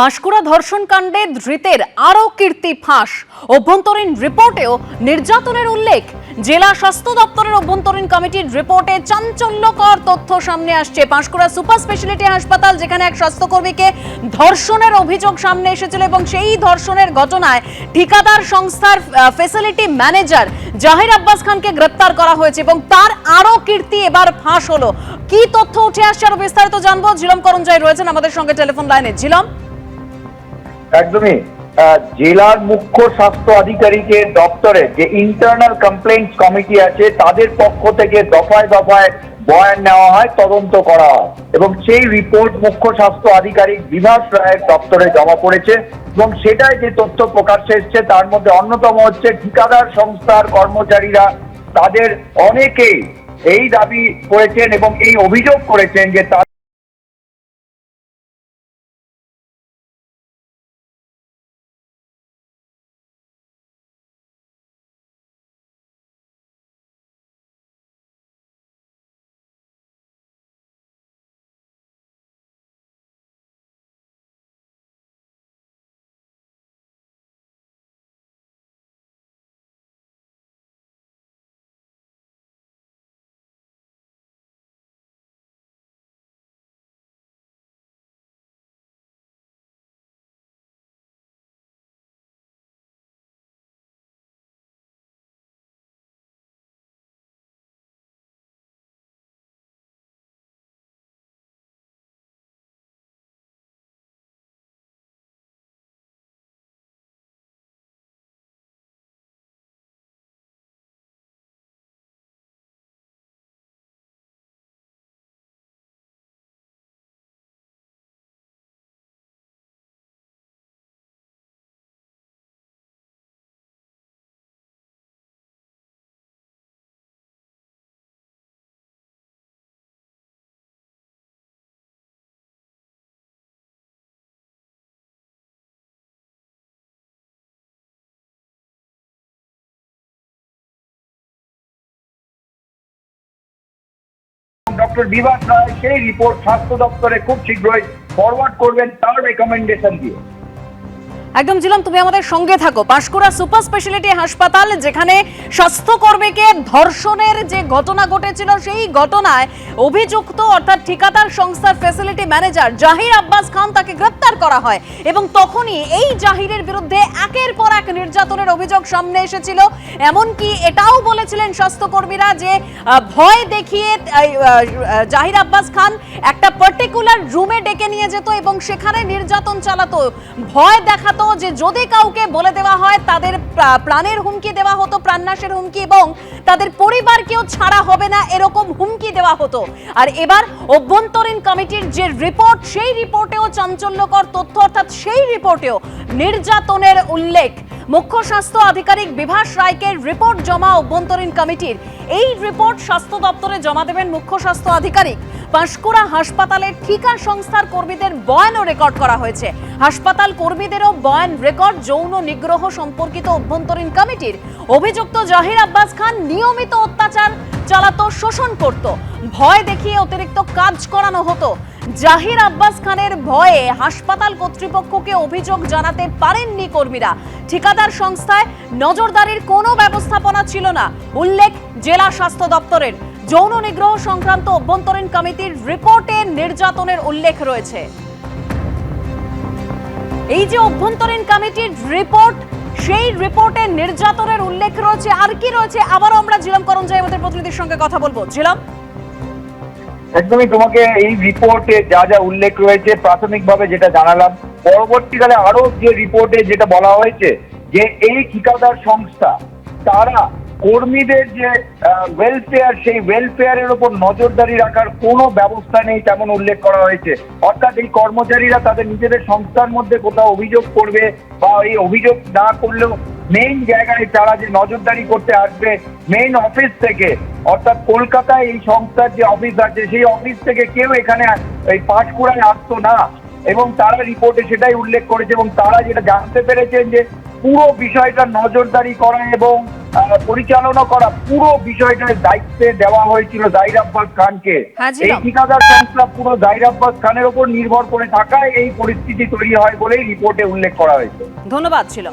পাঁশকুড়া ধর্ষণ কাণ্ডে ধৃতের আরও কীর্তি ফাঁস। অভ্যন্তরীণ রিপোর্টেও নির্যাতনের উল্লেখ। জেলা স্বাস্থ্য দপ্তরের অভ্যন্তরীণ কমিটির রিপোর্টে চাঞ্চল্যকর তথ্য সামনে আসছে। পাঁশকুড়া সুপার স্পেশালিটি হাসপাতাল, যেখানে এক স্বাস্থ্যকর্মীকে ধর্ষণের অভিযোগ সামনে এসেছিল এবং সেই ধর্ষণের ঘটনায় ঠিকাদার সংস্থার ফেসিলিটি ম্যানেজার জাহির আব্বাস খানকে গ্রেপ্তার করা হয়েছে এবং তার আরও কীর্তি এবার ফাঁস হলো। কি তথ্য উঠে আসছে আরও বিস্তারিত জানব। ঝিলম করঞ্জয় রয়েছেন আমাদের সঙ্গে টেলিফোন লাইনে। ঝিলম? একদমই। জেলার মুখ্য স্বাস্থ্য আধিকারিকের দপ্তরে যে ইন্টারনাল কমপ্লেন্টস কমিটি আছে, তাদের পক্ষ থেকে দফায় দফায় বয়ান নেওয়া হয়, তদন্ত করা হয়। এবং সেই রিপোর্ট মুখ্য স্বাস্থ্য আধিকারিক বিভাস রায়ের দপ্তরে জমা পড়েছে। এবং সেটাই যে তথ্য প্রকাশ্যে এসছে, তার মধ্যে অন্যতম হচ্ছে ঠিকাদার সংস্থার কর্মচারীরা তাদের অনেকেই এই দাবি করেছেন এবং এই অভিযোগ করেছেন যে ডক্টর বিভাস রায় সেই রিপোর্ট স্বাস্থ্য দপ্তরে খুব শীঘ্রই ফরওয়ার্ড করবেন তার রেকমেন্ডেশন দিয়ে। একদম ছিলাম তুমি আমাদের সঙ্গে থাকো। পাঁশকুড়া সুপার স্পেশালিটি হাসপাতাল, যেখানে স্বাস্থ্যকর্মীকে ধর্ষণের যে ঘটনা ঘটেছিল, সেই ঘটনায় অভিযুক্ত, অর্থাৎ ঠিকাদার সংস্থার ফ্যাসিলিটি ম্যানেজার জাহির আব্বাস খান তাকে গ্রেপ্তার করা হয় এবং তখনই এই জাহিরের বিরুদ্ধে একের পর এক নির্যাতনের অভিযোগ সামনে এসেছিল। এমনকি এটাও বলেছিলেন স্বাস্থ্যকর্মীরা যে ভয় দেখিয়ে জাহির আব্বাস খান একটা পার্টিকুলার রুমে ডেকে নিয়ে যেত এবং সেখানে নির্যাতন চালাতো। ভয় দেখাতো যে যদি কাউকে বলে দেওয়া হয়, তাদের প্রাণের হুমকি দেওয়া হতো, প্রাণনাশের হুমকি এবং তাদের পরিবারকেও ছাড়া হবে না এরকম হুমকি দেওয়া হতো। আর এবার অভ্যন্তরীণ কমিটির যে রিপোর্ট, সেই রিপোর্টেও চাঞ্চল্যকর তথ্য, অর্থাৎ সেই রিপোর্টেও নির্যাতনের উল্লেখ। মুখ্য স্বাস্থ্য আধিকারিক বিভাস রায়কে রিপোর্ট জমা অভ্যন্তরীণ কমিটির। এই রিপোর্ট স্বাস্থ্য দপ্তরে জমা দেবেন মুখ্য স্বাস্থ্য আধিকারিক। পাঁশকুড়া হাসপাতালের ঠিকা সংস্থার কর্মীদের বয়ানও রেকর্ড করা হয়েছে। হাসপাতাল কর্মীদেরও বয়ান রেকর্ড যৌন নিগ্রহ সম্পর্কিত অভ্যন্তরীণ কমিটির। অভিযুক্ত জাহির আব্বাস খান নিয়মিত অত্যাচার, চালাতো, শোষণ করত। ভয় দেখিয়ে অতিরিক্ত কাজ করানো হতো। জাহির আব্বাস খানের ভয়ে হাসপাতাল কর্তৃপক্ষকে অভিযোগ জানাতে পারেননি কর্মীরা। ঠিকাদার সংস্থায় নজরদারির কোনো ব্যবস্থাপনা ছিল না। উল্লেখ, জেলা স্বাস্থ্য দপ্তরের। যৌন নিগ্রহ সংক্রান্ত অভ্যন্তরীণ কমিটির রিপোর্টে নির্যাতনের উল্লেখ রয়েছে। এই যে অভ্যন্তরীণ কমিটির রিপোর্ট, সেই রিপোর্টে নির্যাতনের উল্লেখ রয়েছে। আর কি রয়েছে? আবারও আমরা জিলাম করঞ্জয় আমাদের প্রতিনিধির সঙ্গে কথা বলব। জিলাম একদমই তোমাকে এই রিপোর্টে যা যা উল্লেখ রয়েছে প্রাথমিকভাবে যেটা জানালাম, পরবর্তীকালে আরও যে রিপোর্টে যেটা বলা হয়েছে যে এই ঠিকাদার সংস্থা, তারা কর্মীদের যে ওয়েলফেয়ার সেই ওয়েলফেয়ারের উপর নজরদারি রাখার কোনো ব্যবস্থা নেই তেমন উল্লেখ করা হয়েছে। অর্থাৎ এই কর্মচারীরা তাদের নিজেদের সংস্থার মধ্যে কোথাও অভিযোগ করবে বা এই অভিযোগ না করলেও মেইন জায়গায় তারা যে নজরদারি করতে আসবে মেইন অফিস থেকে অর্থাৎ কলকাতায় এই সংস্থার যে অফিস আছে সেই অফিস থেকে কেউ এখানে এই পাঁশকুড়ায় আসতো না। এবং তারা রিপোর্টে সেটাই উল্লেখ করেছে এবং তারা যেটা জানতে পেরেছেন যে পুরো বিষয়টা নজরদারি করা এবং পরিচালনা করা পুরো বিষয়টার দায়িত্বে দেওয়া হয়েছিল জাহির আব্বাস খানকে। এই ঠিকাদার সংস্থা পুরো জাহির আব্বাস খানের উপর নির্ভর করে থাকায় এই পরিস্থিতি তৈরি হয় বলেই রিপোর্টে উল্লেখ করা হয়েছে। ধন্যবাদ ছিল।